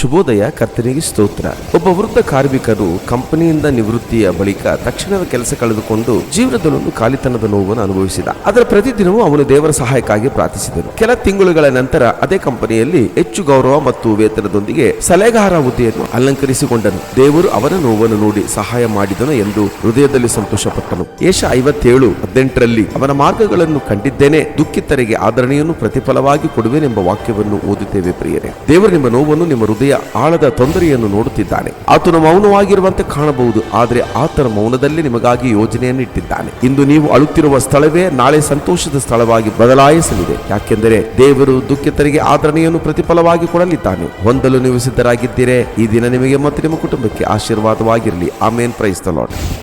ಶುಭೋದಯ, ಕರ್ತನಿಗೆ ಸ್ತೋತ್ರ. ಒಬ್ಬ ವೃದ್ಧ ಕಾರ್ಮಿಕರು ಕಂಪನಿಯಿಂದ ನಿವೃತ್ತಿಯ ಬಳಿಕ ತಕ್ಷಣದ ಕೆಲಸ ಕಳೆದುಕೊಂಡು ಜೀವನದಲ್ಲೊಂದು ಖಾಲಿತನದ ನೋವನ್ನು ಅನುಭವಿಸಿದ. ಅದರ ಪ್ರತಿದಿನವೂ ಅವನು ದೇವರ ಸಹಾಯಕ್ಕಾಗಿ ಪ್ರಾರ್ಥಿಸಿದನು. ಕೆಲ ತಿಂಗಳುಗಳ ನಂತರ ಅದೇ ಕಂಪನಿಯಲ್ಲಿ ಹೆಚ್ಚು ಗೌರವ ಮತ್ತು ವೇತನದೊಂದಿಗೆ ಸಲಹೆಗಾರ ಹುದ್ದೆಯನ್ನು ಅಲಂಕರಿಸಿಕೊಂಡನು. ದೇವರು ಅವನ ನೋವನ್ನು ನೋಡಿ ಸಹಾಯ ಮಾಡಿದನು ಎಂದು ಹೃದಯದಲ್ಲಿ ಸಂತೋಷಪಟ್ಟನು. ಏಷ ಐವತ್ತೇಳು ಹದಿನೆಂಟರಲ್ಲಿ, ಅವನ ಮಾರ್ಗಗಳನ್ನು ಕಂಡಿದ್ದೇನೆ, ದುಃಖಿತರಿಗೆ ಆದರಣೆಯನ್ನು ಪ್ರತಿಫಲವಾಗಿ ಕೊಡುವೆನೆಂಬ ವಾಕ್ಯವನ್ನು ಓದುತ್ತೇವೆ ಪ್ರಿಯರೇ. ದೇವರು ನಿಮ್ಮ ನೋವನ್ನು ನಿಮ್ಮ ಹೃದಯ ಆಳದ ತೊಂದರೆಯನ್ನು ನೋಡುತ್ತಿದ್ದಾನೆ. ಆತನು ಮೌನವಾಗಿರುವಂತೆ ಕಾಣಬಹುದು, ಆದರೆ ಆತನ ಮೌನದಲ್ಲಿ ನಿಮಗಾಗಿ ಯೋಜನೆಯನ್ನು ಇಟ್ಟಿದ್ದಾನೆ. ಇಂದು ನೀವು ಅಳುತ್ತಿರುವ ಸ್ಥಳವೇ ನಾಳೆ ಸಂತೋಷದ ಸ್ಥಳವಾಗಿ ಬದಲಾಯಿಸಲಿದೆ. ಯಾಕೆಂದರೆ ದೇವರು ದುಃಖಿತರಿಗೆ ಆದರಣೆಯನ್ನು ಪ್ರತಿಫಲವಾಗಿ ಕೊಡಲಿದ್ದಾನೆ. ಹೊಂದಲು ನೀವು ಸಿದ್ಧರಾಗಿದ್ದೀರೆ, ಈ ದಿನ ನಿಮಗೆ ಮತ್ತು ನಿಮ್ಮ ಕುಟುಂಬಕ್ಕೆ ಆಶೀರ್ವಾದವಾಗಿರಲಿ. ಆಮೇನ್. Praise the lord.